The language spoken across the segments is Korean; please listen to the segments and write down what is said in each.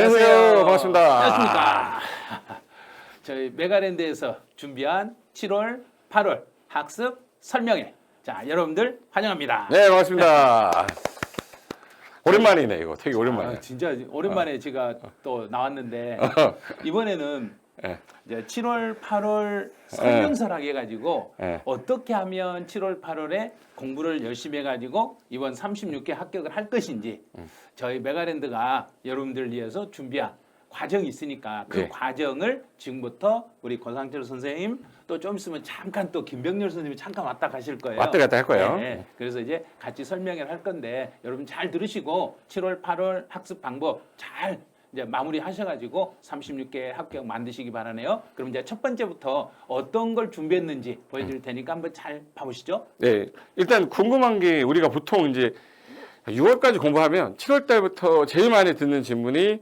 안녕하세요. 반갑습니다. 안녕하십니까. 저희 메가랜드에서 준비한 7월, 8월 학습 설명회. 자, 여러분들 환영합니다. 네, 반갑습니다. 오랜만이네, 이거. 되게 오랜만이네. 아, 진짜 오랜만에 제가 또 나왔는데 이번에는 네. 이제 7월, 8월 설명서라고 해가지고 네. 어떻게 하면 7월, 8월에 공부를 열심히 해가지고 이번 36회 합격을 할 것인지 음. 저희 메가랜드가 여러분들 위해서 준비한 과정이 있으니까 그 네. 과정을 지금부터 우리 권상철 선생님 또 좀 있으면 잠깐 또 김병렬 선생님이 잠깐 왔다 가실 거예요. 왔다 갔다 할 거예요. 네, 그래서 이제 같이 설명을 할 건데 여러분 잘 들으시고 7월, 8월 학습 방법 잘 이제 마무리 하셔가지고 36개 합격 만드시기 바라네요. 그럼 이제 첫 번째부터 어떤 걸 준비했는지 보여드릴 테니까 한번 잘 봐보시죠. 네, 일단 궁금한 게 우리가 보통 이제 6월까지 공부하면 7월 달부터 제일 많이 듣는 질문이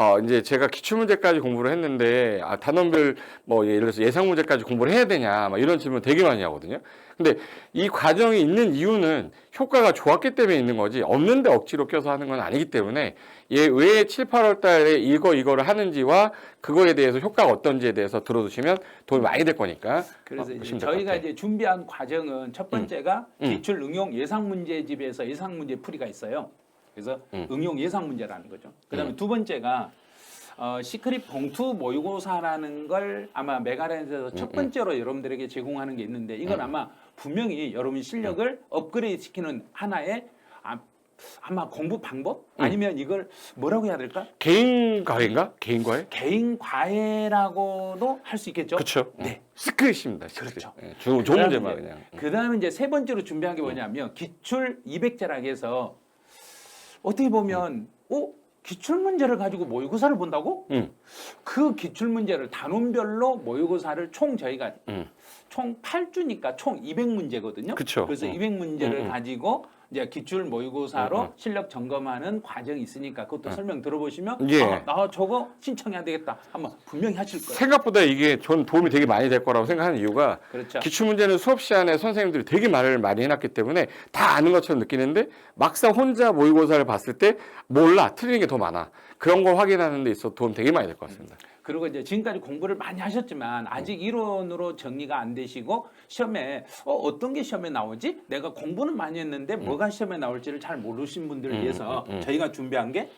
어 이제 제가 기출 문제까지 공부를 했는데 아 단원별 뭐 예를 들어서 예상 문제까지 공부를 해야 되냐 막 이런 질문 되게 많이 하거든요. 근데 이 과정이 있는 이유는 효과가 좋았기 때문에 있는 거지 없는데 억지로 껴서 하는 건 아니기 때문에 얘 왜 7, 8월 달에 이거 이거를 하는지와 그거에 대해서 효과가 어떤지에 대해서 들어두시면 도움이 많이 될 거니까 그래서 어, 이제 저희가. 이제 준비한 과정은 첫 번째가 음. 기출 응용 예상 문제집에서 예상 문제 풀이가 있어요. 그래서 음. 응용 예상 문제라는 거죠. 그다음에 두 번째가 어, 시크릿 봉투 모의고사라는 걸 아마 메가랜드에서 음, 첫 번째로 여러분들에게 제공하는 게 있는데 이건 아마 분명히 여러분 실력을 음. 업그레이드 시키는 하나의 아, 아마 공부 방법 음. 아니면 이걸 뭐라고 해야 될까? 개인 과외인가? 개인 과외? 개인 과외라고도 할 수 있겠죠. 그렇죠. 네. 스크릿입니다. 스크릿. 그렇죠. 예, 좋은, 그다음에 문제만 그냥. 그 다음에 이제 세 번째로 준비한 게 뭐냐면 기출 200제라고 해서 어떻게 보면 어? 기출 문제를 가지고 모의고사를 본다고? 음. 그 기출 문제를 단원별로 모의고사를 총 저희가 음. 총 8주니까 총 200문제거든요. 그쵸. 그래서 음. 200문제를 음, 음. 가지고 이제 기출 모의고사로 음, 음. 실력 점검하는 과정이 있으니까 그것도 설명 들어보시면 예. 아, 나 저거 신청해야 되겠다. 한번 분명히 하실 거예요. 생각보다 이게 전 도움이 되게 많이 될 거라고 생각하는 이유가 그렇죠. 기출 문제는 수업 시간에 선생님들이 되게 말을 많이 해놨기 때문에 다 아는 것처럼 느끼는데 막상 혼자 모의고사를 봤을 때 몰라 틀리는 게 더 많아 그런 걸 확인하는 데 있어 도움 되게 많이 될 것 같습니다. 그리고 이제 지금까지 공부를 많이 하셨지만 아직 이론으로 정리가 안 되시고 시험에 어, 떤게 시험에 나오지? 내가 공부는 많이 했는데 뭐가 시험에 나올지를 잘 모르신 분들을 음, 위해서 음, 음. 저희가 준비한 게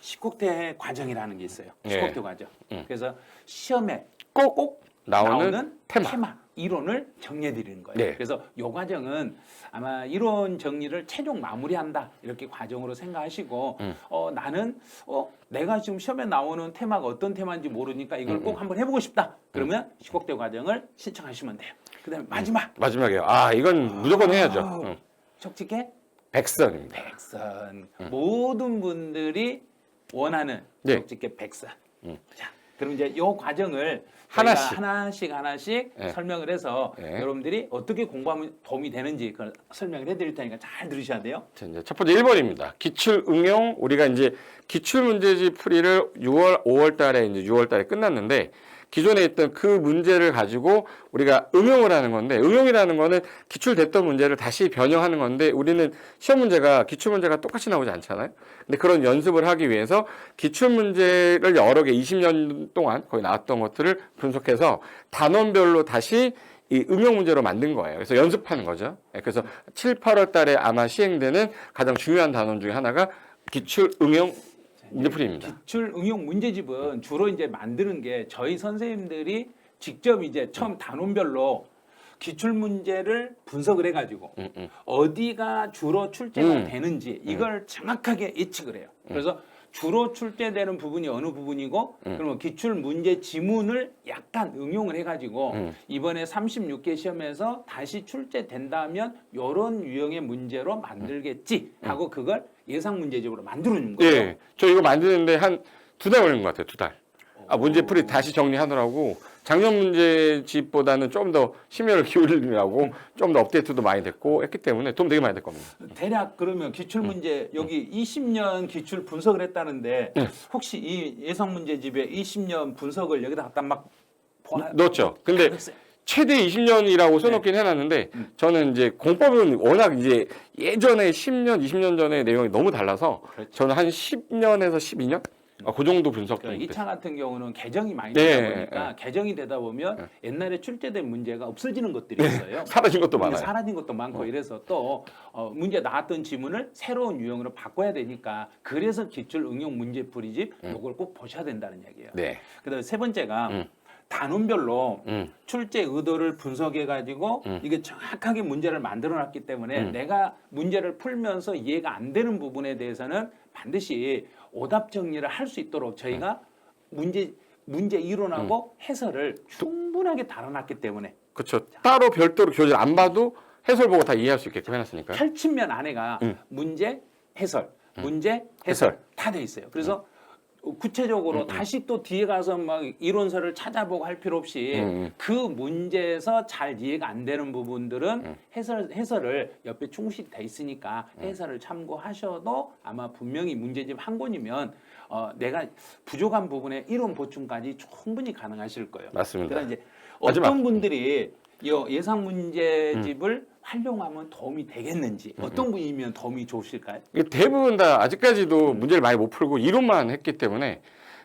10곡대 과정이라는 게 있어요. 예. 10곡대 과정. 음. 그래서 시험에 꼭, 꼭 나오는 테마. 이론을 정리해 드리는 거예요. 네. 그래서 이 과정은 아마 이론 정리를 최종 마무리한다 이렇게 과정으로 생각하시고 음. 어, 나는 어, 내가 지금 시험에 나오는 테마가 어떤 테마인지 모르니까 이걸 음, 꼭 한번 해보고 싶다. 그러면 시곡대 과정을 신청하시면 돼요. 그다음에 마지막 마지막에 아 이건 무조건 해야죠. 아우. 응. 촉촉해 백선입니다. 백선 모든 분들이 원하는 네. 촉촉해 백선. 음. 자, 그럼 이제 이 과정을 하나씩. 하나씩 하나씩 네. 설명을 해서 네. 여러분들이 어떻게 공부하면 도움이 되는지 그걸 설명을 해드릴 테니까 잘 들으셔야 돼요. 자, 이제 첫 번째 1번입니다. 기출 응용 우리가 이제 기출 문제집 풀이를 6월 5월 달에 이제 6월 달에 끝났는데 기존에 있던 그 문제를 가지고 우리가 응용을 하는 건데 응용이라는 거는 기출됐던 문제를 다시 변형하는 건데 우리는 시험 문제가 기출 문제가 똑같이 나오지 않잖아요. 근데 그런 연습을 하기 위해서 기출 문제를 여러 개 20년 동안 거의 나왔던 것들을 분석해서 단원별로 다시 이 응용 문제로 만든 거예요. 그래서 연습하는 거죠. 예, 그래서 7, 8월 달에 아마 시행되는 가장 중요한 단원 중에 하나가 기출 응용 문제풀이입니다. 기출 응용 문제집은 주로 이제 만드는 게 저희 선생님들이 직접 이제 처음 단원별로 기출 문제를 분석을 해가지고 음, 음. 어디가 주로 출제가 음. 되는지 이걸 정확하게 예측을 해요. 그래서 주로 출제되는 부분이 어느 부분이고 음. 그러면 기출 문제 지문을 약간 응용을 해가지고 음. 이번에 36개 시험에서 다시 출제된다면 이런 유형의 문제로 음. 만들겠지 하고 그걸 예상 문제집으로 만들어준 거예요. 예, 저 이거 만드는데 한 두 달 걸린 것 같아요. 두 달. 아, 문제 풀이 다시 정리하느라고 작년 문제집보다는 좀 더 심혈을 기울이려고 좀 더 업데이트도 많이 됐고 했기 때문에 도움 되게 많이 될 겁니다. 대략 그러면 기출 문제 여기 20년 기출 분석을 했다는데 네. 혹시 이 예상 문제집에 20년 분석을 여기다 갖다 막 보아- 넣었죠. 근데 했어요. 최대 20년이라고 써놓긴 해놨는데 음. 저는 이제 공법은 워낙 이제 예전에 10년, 20년 전의 내용이 너무 달라서 그렇죠. 저는 한 10년에서 12년 아, 그 정도 분석 그좀 2차 같은 경우는 개정이 많이 네, 되다 보니까 개정이 되다 보면 옛날에 출제된 문제가 없어지는 것들이 있어요. 사라진 것도 많아요. 어. 사라진 것도 많고 이래서 또 어, 문제 나왔던 지문을 새로운 유형으로 바꿔야 되니까 그래서 기출 응용 문제 풀이집 요걸 꼭 보셔야 된다는 얘기예요. 네. 그다음에 세 번째가 음. 단원별로 음. 출제 의도를 분석해 가지고 음. 이게 정확하게 문제를 만들어 놨기 때문에 음. 내가 문제를 풀면서 이해가 안 되는 부분에 대해서는 반드시 오답 정리를 할 수 있도록 저희가 문제 문제 이론하고 해설을 충분하게 달아놨기 때문에 그렇죠. 따로 별도로 교재를 안 봐도 해설 보고 다 이해할 수 있게끔 해놨으니까요. 펼치면 안에가 음. 문제 해설, 문제 해설 다돼 있어요. 그래서 음. 구체적으로 다시 또 뒤에 가서 막 이론서를 찾아보고 할 필요 없이 음, 음. 그 문제에서 잘 이해가 안 되는 부분들은 음. 해설 해설을 옆에 충실히 돼 있으니까 해설을 참고하셔도 아마 분명히 문제집 한 권이면 어, 내가 부족한 부분에 이론 보충까지 충분히 가능하실 거예요. 맞습니다. 그러나 이제 마지막. 어떤 분들이 이 예상 문제집을 활용하면 도움이 되겠는지 어떤 분이면 도움이 좋으실까요? 이게 대부분 다 아직까지도 문제를 많이 못 풀고 이론만 했기 때문에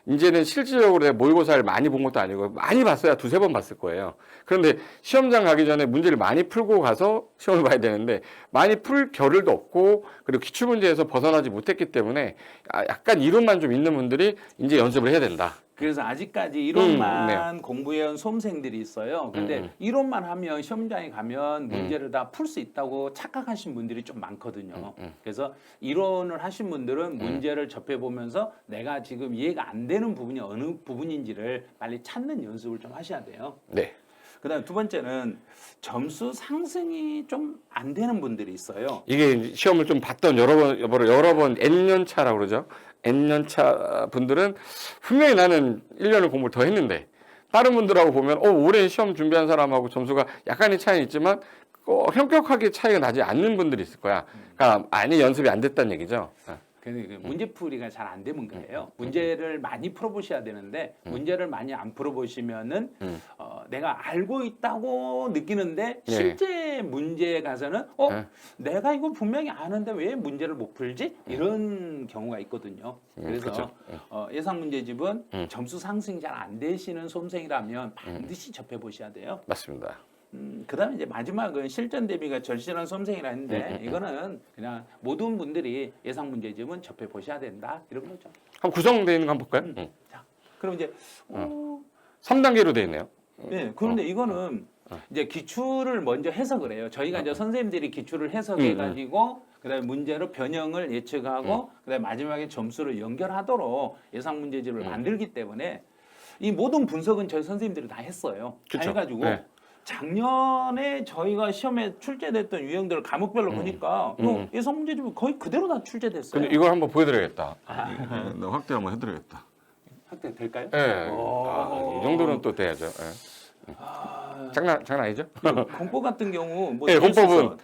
이제는 실질적으로 내가 모의고사를 많이 본 것도 아니고 많이 봤어야 두세 번 봤을 거예요. 그런데 시험장 가기 전에 문제를 많이 풀고 가서 시험을 봐야 되는데 많이 풀 겨를도 없고 그리고 기출문제에서 벗어나지 못했기 때문에 아, 약간 이론만 좀 있는 분들이 이제 연습을 해야 된다. 그래서 아직까지 이론만 네. 공부해온 수험생들이 있어요. 근데 음, 음. 이론만 하면 시험장에 가면 음. 문제를 다풀 수 있다고 착각하신 분들이 좀 많거든요. 음, 음. 그래서 이론을 하신 분들은 문제를 접해 보면서 내가 지금 이해가 안 되는 부분이 어느 부분인지를 빨리 찾는 연습을 좀 하셔야 돼요. 네. 그다음 두 번째는 점수 상승이 좀 안 되는 분들이 있어요. 이게 시험을 좀 봤던 여러 번, 여러, 여러 번 N년 차라고 그러죠. N년 차 분들은 분명히 나는 1년을 공부를 더 했는데 다른 분들하고 보면 어, 올해 시험 준비한 사람하고 점수가 약간의 차이는 있지만 어, 현격하게 차이가 나지 않는 분들이 있을 거야. 그러니까 많이 연습이 안 됐다는 얘기죠. 어. 근데 그 문제풀이가 잘 안 되는 음, 거예요. 문제를 많이 풀어보셔야 되는데 문제를 많이 안 풀어보시면은 음. 어, 내가 알고 있다고 느끼는데 예. 실제 문제에 가서는 어 예. 내가 이거 분명히 아는데 왜 문제를 못 풀지 이런 경우가 있거든요. 음, 그래서 그렇죠. 어, 예상 문제집은 음. 점수 상승이 잘 안 되시는 수험생이라면 반드시 접해 보셔야 돼요. 맞습니다. 음, 그다음에 이제 마지막은 실전 대비가 절실한 수험생이라 했는데 음, 이거는 그냥 모든 분들이 예상 문제집은 접해 보셔야 된다 이런 거죠. 한번 구성되어 있는 거 한번 볼까요? 음. 자, 그럼 이제 어, 3단계로 되어 있네요. 네, 그런데 이거는 어. 이제 기출을 먼저 해석을 해요. 저희가 이제 선생님들이 기출을 음, 해석해 가지고 그다음에 문제로 변형을 예측하고 음. 그다음에 마지막에 점수를 연결하도록 예상 문제집을 음. 만들기 때문에 이 모든 분석은 저희 선생님들이 다 했어요. 다 그쵸. 해가지고 네. 작년에 저희가 시험에 출제됐던 유형들을 과목별로 보니까 이거 음. 예상 문제집이 거의 그대로 다 출제됐어요. 근데 이걸 한번 보여드려야겠다. 아, 네, 확대 한번 해드려야겠다. 확대 될까요? 예. 오. 아, 이 정도는 또 돼야죠. 예. 아, 장난 장난 아니죠? 공법 같은 경우 뭐 네, 공법은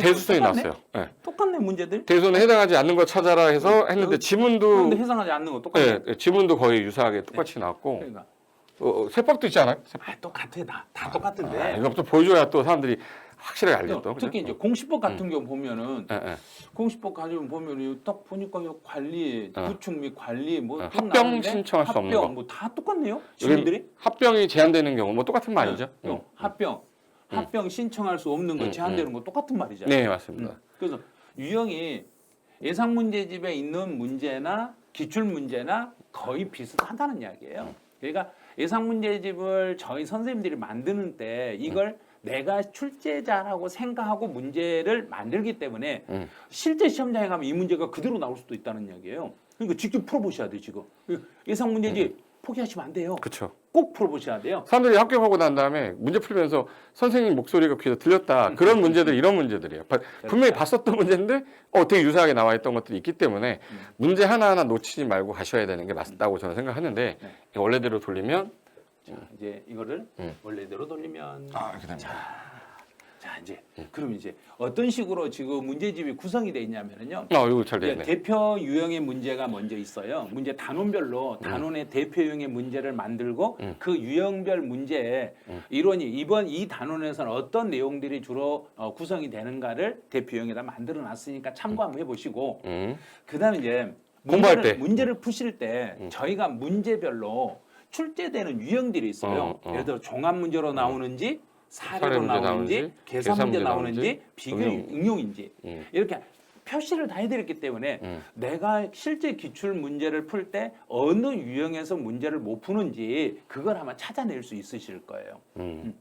대수선이 똑같네? 나왔어요. 예. 똑같네 문제들. 대수는 해당하지 않는 거 찾아라 해서 했는데 그런데 지문도 해상하지 않는 거 똑같네. 예, 예, 지문도 거의 유사하게 똑같이 나왔고 그러니까 어, 어, 세법도 있지 않아요? 세법. 아, 똑같아 다, 다 똑같은데. 아, 좀 보여줘야 또 사람들이 확실하게 알죠. 또, 특히 그죠? 이제 공시법 같은 경우 보면은 예, 예. 공시법 가지고 보면 이딱 보니까 이 관리, 어. 구축 및 관리 뭐 어, 쭉 합병 나오는데 신청할 수 없는 합병 거. 뭐다 똑같네요. 여기 지문들이 합병이 제한되는 경우 뭐 똑같은 말이죠. 네. 어, 합병, 합병 신청할 수 없는 거 음, 제한되는 거 똑같은 말이잖아요. 네, 맞습니다. 음. 그래서 유형이 예상 문제집에 있는 문제나 기출 문제나 거의 비슷하다는 이야기예요. 그러니까 예상 문제집을 저희 선생님들이 만드는 때 이걸 내가 출제자라고 생각하고 문제를 만들기 때문에 음. 실제 시험장에 가면 이 문제가 그대로 나올 수도 있다는 이야기예요. 그러니까 직접 풀어보셔야 돼요 지금 예상 문제집 포기하시면 안 돼요. 그렇죠. 꼭 풀어보셔야 돼요. 사람들이 합격하고 난 다음에 문제 풀면서 선생님 목소리가 귀에 들렸다. 그런 문제들 이런 문제들이에요. 바- 분명히 봤었던 문제인데 어, 되게 유사하게 나와 있던 것들이 있기 때문에 음. 문제 하나하나 놓치지 말고 가셔야 되는 게 맞다고 저는 생각하는데 네. 원래대로 돌리면 자, 이제 이거를 음. 원래대로 돌리면 아 이렇게 됩니다. 자 이제 그럼 이제 어떤 식으로 지금 문제집이 구성이 돼 있냐면은요. 어 이거 잘 이제 되네. 대표 유형의 문제가 먼저 있어요. 문제 단원별로 단원의 대표 유형의 문제를 만들고 음. 그 유형별 문제에 음. 이론이 이번 이 단원에서는 어떤 내용들이 주로 어, 구성이 되는가를 대표 유형에다 만들어 놨으니까 참고 한번 해보시고 음. 그다음에 이제 공부할 문제를, 때. 문제를 푸실 때 음. 저희가 문제별로 출제되는 유형들이 있어요. 어, 어. 예를 들어 종합 문제로 나오는지 사례로 사례 문제 나오는지 나오는지, 계산 문제 나오는지 나오는지, 비교 응용. 응용인지 음. 이렇게 표시를 다 해드렸기 때문에 음. 내가 실제 기출 문제를 풀 때 어느 유형에서 문제를 못 푸는지 그걸 아마 찾아낼 수 있으실 거예요. 음.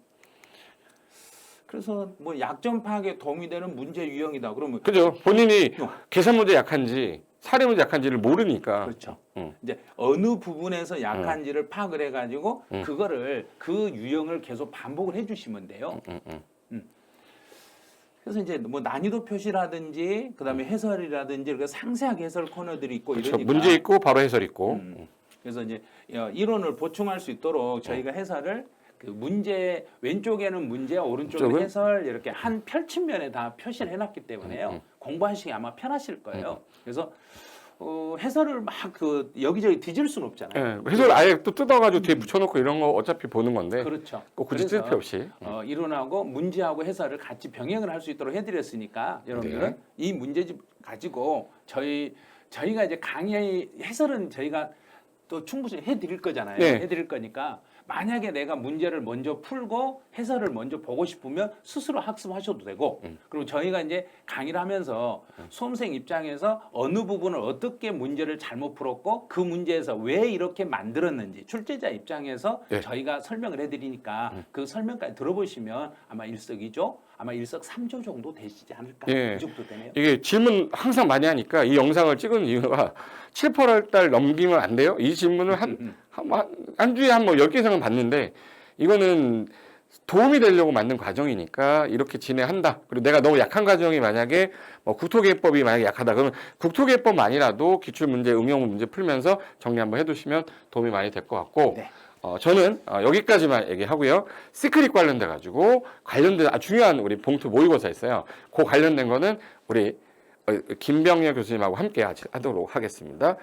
그래서 뭐 약점 파악에 도움이 되는 문제 유형이다. 그러면 그죠. 본인이 어. 계산 문제 약한지 사례 문제 약한지를 모르니까. 그렇죠. 음. 이제 어느 부분에서 약한지를 파악을 해가지고 음. 그거를 그 유형을 계속 반복을 해주시면 돼요. 음, 음. 그래서 이제 뭐 난이도 표시라든지 그다음에 해설이라든지 이렇게 상세하게 해설 코너들이 있고 그렇죠. 이러니까 문제 있고 바로 해설 있고. 음. 그래서 이제 어, 이론을 보충할 수 있도록 저희가 해설을 그 문제 왼쪽에는 문제 오른쪽에는 쪽은? 해설 이렇게 한 펼친 면에 다 표시를 해놨기 때문에요 음, 음. 공부하시기 아마 편하실 거예요. 그래서 어, 해설을 막 그 여기저기 뒤질 수는 없잖아요. 예, 해설 아예 또 뜯어가지고 뒤에 붙여놓고 이런 거 어차피 보는 건데 그렇죠. 꼭 굳이 그래서 뜯을 필요 없이. 어, 이론하고 문제하고 해설을 같이 병행을 할 수 있도록 해드렸으니까 여러분들은 네. 이 문제집 가지고 저희 저희가 이제 강의 해설은 저희가 또 충분히 해드릴 거잖아요. 네. 해드릴 거니까 만약에 내가 문제를 먼저 풀고 해설을 먼저 보고 싶으면 스스로 학습하셔도 되고 음. 그리고 저희가 이제 강의를 하면서 수험생 입장에서 어느 부분을 어떻게 문제를 잘못 풀었고 그 문제에서 왜 이렇게 만들었는지 출제자 입장에서 네. 저희가 설명을 해드리니까 그 설명까지 들어보시면 아마 일석이조 아마 일석삼조 정도 되시지 않을까 예. 이 정도 되네요. 이게 질문 항상 많이 하니까 이 영상을 찍은 이유가 7, 8월 달 넘기면 안 돼요? 이 질문을 한, 음, 한, 한, 한 주에 한 뭐 10개 이상은 받는데 이거는 도움이 되려고 만든 과정이니까 이렇게 진행한다. 그리고 내가 너무 약한 과정이 만약에 뭐 국토개법이 만약에 약하다. 그러면 국토개법만이라도 기출문제, 응용 문제 풀면서 정리 한번 해두시면 도움이 많이 될 것 같고 네. 어, 저는 어, 여기까지만 얘기하고요. 시크릿 관련돼 가지고 관련된 아, 중요한 우리 봉투 모의고사 있어요. 그 관련된 거는 우리 어, 김병렬 교수님하고 함께 하도록 하겠습니다.